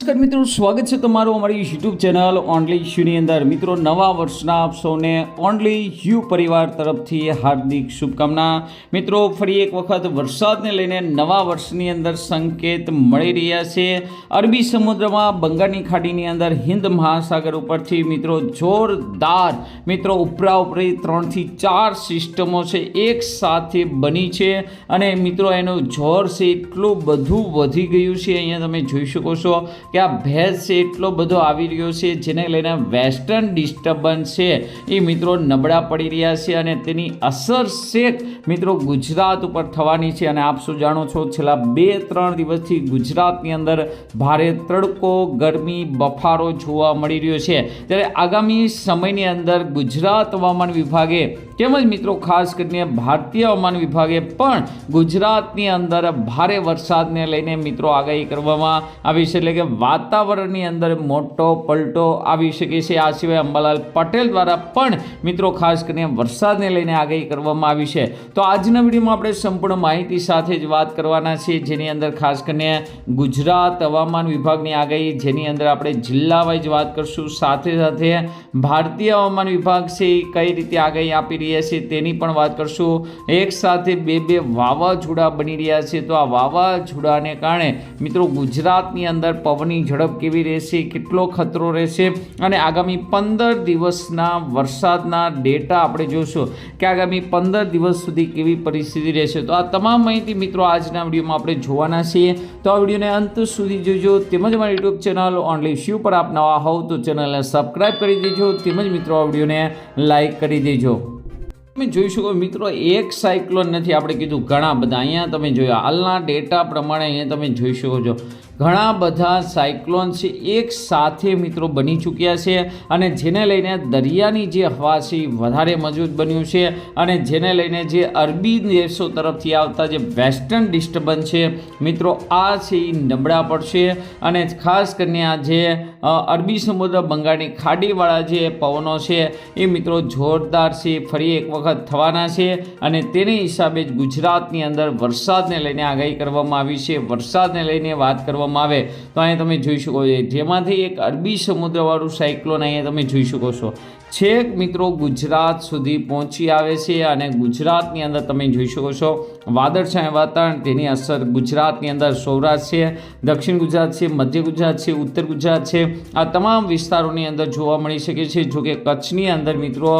નમસ્કાર મિત્રો, સ્વાગત છે તમારું અમારી યુટ્યુબ ચેનલ ઓનલી ઇશ્યુની અંદર. મિત્રો, નવા વર્ષના આપ સૌને ઓનલી યુ પરિવાર તરફથી હાર્દિક શુભકામના. મિત્રો, ફરી એક વખત વરસાદને લઈને નવા વર્ષની અંદર સંકેત મળી રહ્યા છે. અરબી સમુદ્રમાં બંગાળની ખાડીની અંદર હિન્દ મહાસાગર ઉપરથી મિત્રો જોરદાર, મિત્રો ઉપરા ઉપરી ત્રણથી ચાર સિસ્ટમો છે, એક સાથે બની છે. અને મિત્રો, એનું જોર છે, એટલું બધું વધી ગયું છે. અહીંયા તમે જોઈ શકો છો કે આ ભેજ એટલો બધો આવી રહ્યો છે, જેને લઈને વેસ્ટર્ન ડિસ્ટર્બન્સ છે, એ મિત્રો નબળા પડી રહ્યા છે અને તેની અસર શેક મિત્રો ગુજરાત ઉપર થવાની છે. અને આપ શું જાણો છો, છેલ્લા બે, ત્રણ દિવસથી ગુજરાતની અંદર ભારે તડકો, ગરમી, બફારો જોવા મળી રહ્યો છે. ત્યારે આગામી સમયની અંદર ગુજરાત હવામાન વિભાગે તેમજ મિત્રો ખાસ કરીને ભારતીય હવામાન વિભાગે પણ ગુજરાતની અંદર ભારે વરસાદને લઈને મિત્રો આગાહી કરવામાં આવી છે. એટલે કે વાતાવરણની અંદર મોટો પલટો આવી શકે છે. આ સિવાય અંબાલાલ પટેલ દ્વારા પણ મિત્રો ખાસ કરીને વરસાદને લઈને આગાહી કરવામાં આવી છે. તો આજના વિડીયોમાં આપણે સંપૂર્ણ માહિતી સાથે જ વાત કરવાના છીએ જેની અંદર ખાસ કરીને ગુજરાત હવામાન વિભાગની આગાહી, જેની અંદર આપણે જિલ્લા વાઇઝ વાત કરશું. સાથે સાથે ભારતીય હવામાન વિભાગ છે એ કઈ રીતે આગાહી આપી રહ્યા છે તેની પણ વાત કરશું. એક સાથે બે બે વાવાઝોડા બની રહ્યા છે. તો આ વાવાઝોડાને કારણે મિત્રો ગુજરાતની અંદર પવનની ઝડપ કેવી રહેશે, કેટલો ખતરો રહેશે અને આગામી પંદર દિવસના વરસાદના ડેટા આપણે જોશું કે આગામી પંદર દિવસ સુધી કેવી પરિસ્થિતિ રહેશે. તો આ તમામ માહિતી મિત્રો આજના વિડીયોમાં આપણે જોવાના છીએ. તો આ વિડીયોને અંત સુધી જોજો. તેમજ મારી યુટ્યુબ ચેનલ ઓનલી શ્યુ પર આપ નવા હોવ તો ચેનલને સબસ્ક્રાઈબ કરી દેજો. તેમજ મિત્રો આ વિડીયોને લાઇક કરી દેજો. તમે જોઈ શકો મિત્રો, એક સાયક્લોન નથી. આપણે કીધું ઘણા બધા. અહીંયા તમે જોયા, હાલના ડેટા પ્રમાણે અહીંયા તમે જોઈ શકો છો. ઘણા બધા સાયક્લોન્સ છે, એક સાથે મિત્રો બની ચૂક્યા છે અને જેને લઈને દરિયાની જે હવા છે, વધારે મજબૂત બન્યું છે અને જેને લઈને જે અરબી દેશો તરફથી આવતા જે વેસ્ટર્ન ડિસ્ટર્બન્સ છે, મિત્રો આ છે એ નબળા પડશે અને ખાસ કરીને આ જે અરબી સમુદ્ર બંગાળની ખાડીવાળા જે પવનો છે એ મિત્રો જોરદાર છે, ફરી એક વખત થવાના છે અને તેની હિસાબે જ ગુજરાતની અંદર વરસાદને લઈને આગાહી કરવામાં આવી છે. વરસાદને લઈને વાત કરવામાં આવે, તો અહીંયા તમે જોઈ શકો છો. જેમાંથી એક અરબી સમુદ્રવાળું સાયક્લોન અહીંયા તમે જોઈ શકો છો. છેક મિત્રો ગુજરાત સુધી પહોંચી આવે છે અને ગુજરાતની અંદર તમે જોઈ શકો છો વાદળછાયા વાતાવરણ, તેની અસર ગુજરાતની અંદર સૌરાષ્ટ્ર છે, દક્ષિણ ગુજરાત છે, મધ્ય ગુજરાત છે, ઉત્તર ગુજરાત છે. આ તમામ વિસ્તારોની અંદર જોવા મળી શકે છે જોકે કચ્છની અંદર મિત્રો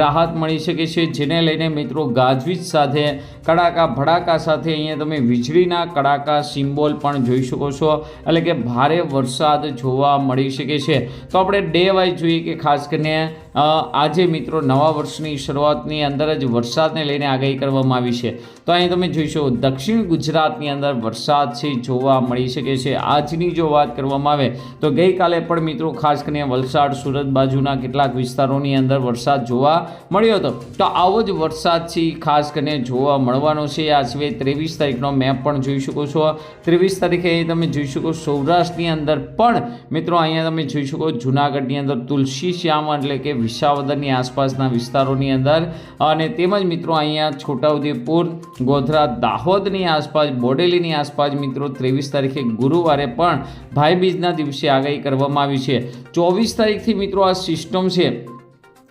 રાહત મળી શકે છે, જેને લઈને મિત્રો ગાજવીજ સાથે, કડાકા ભડાકા સાથે અહીંયા તમે વીજળીના કડાકા સિમ્બોલ પણ જોઈ શકો છો. એટલે કે ભારે વરસાદ જોવા મળી શકે છે. તો આપણે ડે વાઇઝ જોઈએ કે ખાસ કરીને આજે મિત્રો નવા વર્ષની શરૂઆતની અંદર જ વરસાદને લઈને આગાહી કરવામાં આવી છે. તો અહીં તમે જોઈશો, દક્ષિણ ગુજરાતની અંદર વરસાદ છે, જોવા મળી શકે છે. આજની જો વાત કરવામાં આવે, તો ગઈકાલે પણ મિત્રો ખાસ કરીને વલસાડ, સુરત બાજુના કેટલાક વિસ્તારોની અંદર વરસાદ જોવા મળ્યો હતો. તો આવો જ વરસાદ છે, ખાસ કરીને જોવા મળવાનો છે. આ સિવાય ત્રેવીસ તારીખનો મેપ પણ જોઈ શકો છો. ત્રેવીસ તારીખે અહીં તમે જોઈ શકો સૌરાષ્ટ્રની અંદર પણ મિત્રો અહીંયા તમે જોઈ શકો, જુનાગઢની અંદર તુલસી શ્યામ એટલે કે વિસાવદરની આસપાસના વિસ્તારોની અંદર. અને તેમજ મિત્રો અહીંયા છોટાઉદેપુર, ગોધરા, દાહોદની આસપાસ, બોડેલીની આસપાસ મિત્રો ત્રેવીસ તારીખે ગુરુવારે પણ ભાઈબીજના દિવસે આગાહી કરવામાં આવી છે. ચોવીસ તારીખથી મિત્રો આ સિસ્ટમ છે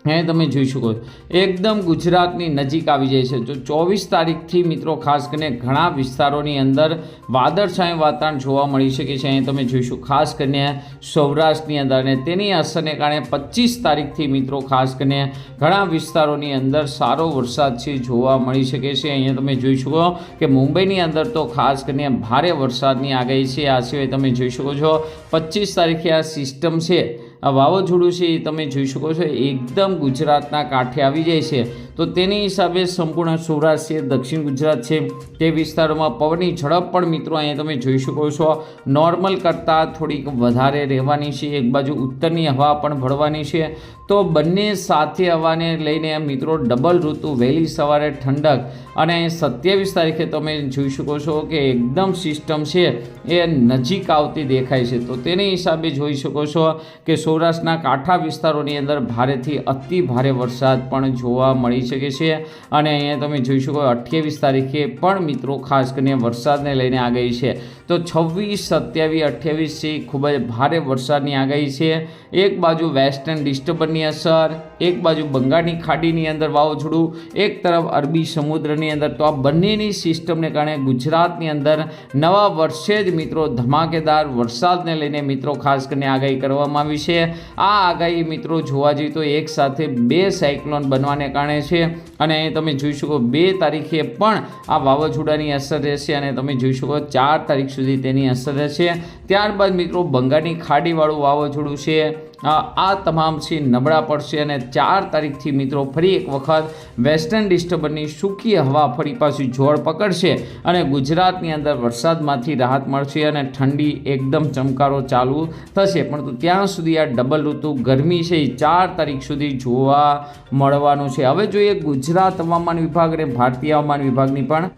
હે, તમે જોઈ શકો. એકદમ ગુજરાતની નજીક આવી જાય છે. તો ચોવીસ તારીખથી મિત્રો, ખાસ કરીને ઘણા વિસ્તારોની અંદર વાદળછાયું વાતાવરણ જોવા મળી શકે છે. અહીં તમે જોઈશું ખાસ કરીને સૌરાષ્ટ્રની અંદર. અને તેની અસરને કારણે પચીસ તારીખથી મિત્રો, ખાસ કરીને ઘણા વિસ્તારોની અંદર સારો વરસાદ છે, જોવા મળી શકે છે. અહીંયા તમે જોઈ શકો કે મુંબઈની અંદર તો ખાસ કરીને ભારે વરસાદની આગાહી છે. આ સિવાય તમે જોઈ શકો છો, પચીસ તારીખે આ સિસ્ટમ છે. આ વાવાઝોડું છે એ તમે જોઈ શકો છો એકદમ ગુજરાતના કાંઠે આવી જાય છે. તો તેની હિસાબે સંપૂર્ણ સૌરાષ્ટ્ર છે, દક્ષિણ ગુજરાત છે. તે વિસ્તારોમાં પવનની ઝડપ પણ મિત્રો અહીંયા તમે જોઈ શકો છો. નોર્મલ કરતાં થોડીક વધારે રહેવાની છે. એક બાજુ ઉત્તરની હવા પણ ભળવાની છે. તો બંને સાથે હવાને લઈને મિત્રો ડબલ ઋતુ, વહેલી સવારે ઠંડક અને સત્યાવીસ તારીખે તમે જોઈ શકો છો કે એકદમ સિસ્ટમ છે, એ નજીક આવતી દેખાય છે. તો તેની હિસાબે જોઈ શકો છો કે સૌરાષ્ટ્રના કાંઠા વિસ્તારોની અંદર ભારેથી અતિ ભારે વરસાદ પણ જોવા મળી શકે છે અને અહીંયા તમે જોઈ શકો અઠ્યાવીસ તારીખે પણ મિત્રો ખાસ કરીને વરસાદને લઈને આગાહી છે. તો છવ્વીસ, સત્યાવીસ અઠ્યાવીસથી ખૂબ જ ભારે વરસાદની આગાહી છે. એક બાજુ વેસ્ટર્ન ડિસ્ટર્બની અસર, એક બાજુ બંગાળની ખાડીની અંદર વાવાઝોડું, એક તરફ અરબી સમુદ્રની અંદર. તો આ બંનેની સિસ્ટમને કારણે ગુજરાતની અંદર નવા વર્ષે જ મિત્રો ધમાકેદાર વરસાદને લઈને મિત્રો ખાસ કરીને આગાહી કરવામાં આવી છે. આ આગાહી મિત્રો જોવા જઈએ તો એક સાથે બે સાયક્લોન બનવાને કારણે છે. અને તમે જોઈ શકો બે તારીખે પણ આ વાવાઝોડાની અસર રહેશે અને તમે જોઈ શકો ચાર તારીખ સુધી તેની અસર રહેશે ત્યારબાદ મિત્રો, બંગાળની ખાડીવાળું વાવાઝોડું છે. આ તમામ છે, નબળા પડશે અને ચાર તારીખથી મિત્રો, ફરી એક વખત વેસ્ટર્ન ડિસ્ટર્બની સૂકી હવા ફરી પાછી જોર પકડશે અને ગુજરાતની અંદર વરસાદમાંથી રાહત મળશે અને ઠંડી એકદમ ચમકારો ચાલુ થશે. પરંતુ ત્યાં સુધી આ ડબલ ઋતુ ગરમી છે, એ ચાર તારીખ સુધી જોવા મળવાનું છે. હવે જોઈએ ગુજરાત હવામાન વિભાગ અને ભારતીય હવામાન વિભાગની પણ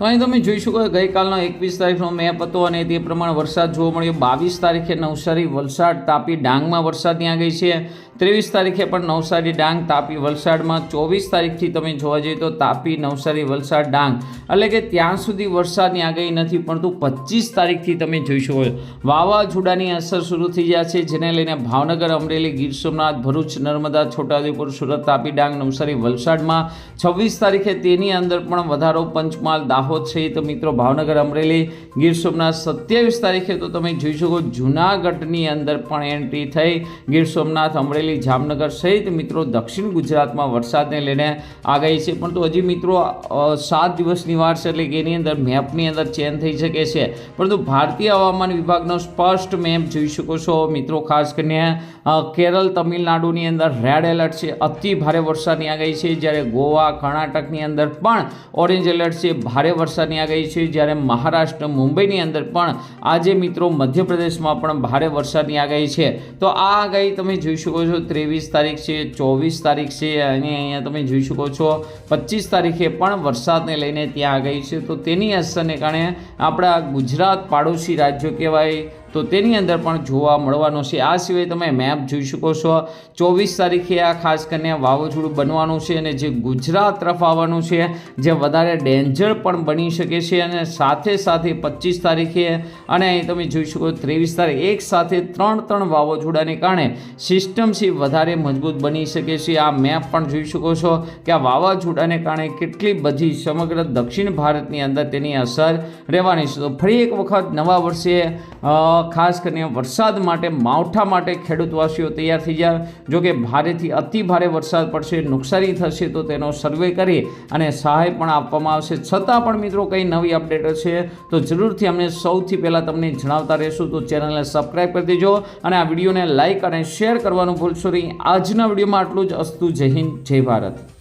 તો અહીં તમે જોઈ શકો ગઈકાલનો એકવીસ તારીખનો મેપ હતો અને તે પ્રમાણે વરસાદ જોવા મળ્યો. બાવીસ તારીખે નવસારી વલસાડ તાપી ડાંગમાં વરસાદ ત્યાં ગઈ છે. ત્રેવીસ તારીખે પણ નવસારી ડાંગ, તાપી વલસાડમાં. ચોવીસ તારીખથી તમે જોવા જઈએ તો તાપી, નવસારી, વલસાડ, ડાંગ. એટલે કે ત્યાં સુધી વરસાદની આગાહી નથી, પરંતુ પચીસ તારીખથી તમે જોઈ શકો વાવાઝોડાની અસર શરૂ થઈ જાય છે, જેને લઈને ભાવનગર, અમરેલી, ગીર સોમનાથ, ભરૂચ, નર્મદા, છોટાઉદેપુર, સુરત, તાપી ડાંગ, નવસારી, વલસાડમાં છવ્વીસ તારીખે તેની અંદર પણ વધારો પંચમહાલ, દાહોદ સહિત મિત્રો, ભાવનગર અમરેલી ગીર સોમનાથ સત્યાવીસ તારીખે તો તમે જોઈ શકો જૂનાગઢની અંદર પણ એન્ટ્રી થઈ. ગીર સોમનાથ, અમરેલી, જામનગર સહિત મિત્રો દક્ષિણ ગુજરાતમાં વરસાદને લઈને આગાહી છે. પરંતુ હજી મિત્રો સાત દિવસની વાર છે એટલે કે એની અંદર મેપની અંદર ચેન્જ થઈ શકે છે. પરંતુ ભારતીય હવામાન વિભાગનો સ્પષ્ટ મેપ જોઈ શકો છો. મિત્રો, ખાસ કરીને કેરળ, તમિલનાડુની અંદર રેડ એલર્ટ છે. અતિ ભારે વરસાદની આગાહી છે. જ્યારે ગોવા, કર્ણાટકની અંદર પણ ઓરેન્જ એલર્ટ છે. ભારે વરસાદની આગાહી છે. જ્યારે મહારાષ્ટ્ર, મુંબઈની અંદર પણ આજે મિત્રો મધ્યપ્રદેશમાં પણ ભારે વરસાદની આગાહી છે. તો આ આગાહી તમે જોઈ શકો છો. ત્રેવીસ તારીખ છે, ચોવીસ તારીખ છે અને અહીંયા તમે જોઈ શકો છો પચીસ તારીખે પણ વરસાદને લઈને ત્યાં આગાહી છે. તો તેની અસરને કારણે આપણા ગુજરાત પાડોશી રાજ્યો કહેવાય તો તેની અંદર પણ જોવા મળવાનું છે. આ સિવાય તમે મેપ જોઈ શકો છો. ચોવીસ તારીખે આ ખાસ કરીને વાવાઝોડું બનવાનું છે અને જે ગુજરાત તરફ આવવાનું છે, જે વધારે ડેન્જર પણ બની શકે છે અને સાથે સાથે પચીસ તારીખે અને અહીં તમે જોઈ શકો ત્રેવીસ તારીખ, એક સાથે ત્રણ ત્રણ વાવાઝોડાને કારણે સિસ્ટમ છે વધારે મજબૂત બની શકે છે. આ મેપ પણ જોઈ શકો છો કે આ વાવાઝોડાને કારણે કેટલી બધી સમગ્ર દક્ષિણ ભારતની અંદર તેની અસર રહેવાની છે. તો ફરી એક વખત નવા વર્ષે ખાસ કરીને વરસાદ માટે, માવઠા માટે ખેડૂતવાસીઓ તૈયાર થઈ જાય જો કે ભારેથી અતિ ભારે વરસાદ પડશે, નુકસાની થશે તો તેનો સર્વે કરી અને સહાય પણ આપવામાં આવશે. છતાં પણ મિત્રો કંઈ નવી અપડેટ હશે તો જરૂરથી અમને સૌથી પહેલાં તમને જણાવતા રહેશું. તો ચેનલને સબસ્ક્રાઈબ કરી દેજો અને આ વિડીયોને લાઇક અને શેર કરવાનું ભૂલશો નહીં. આજના વિડીયોમાં આટલું જ. અસ્તુ જય હિન્દ, જય ભારત.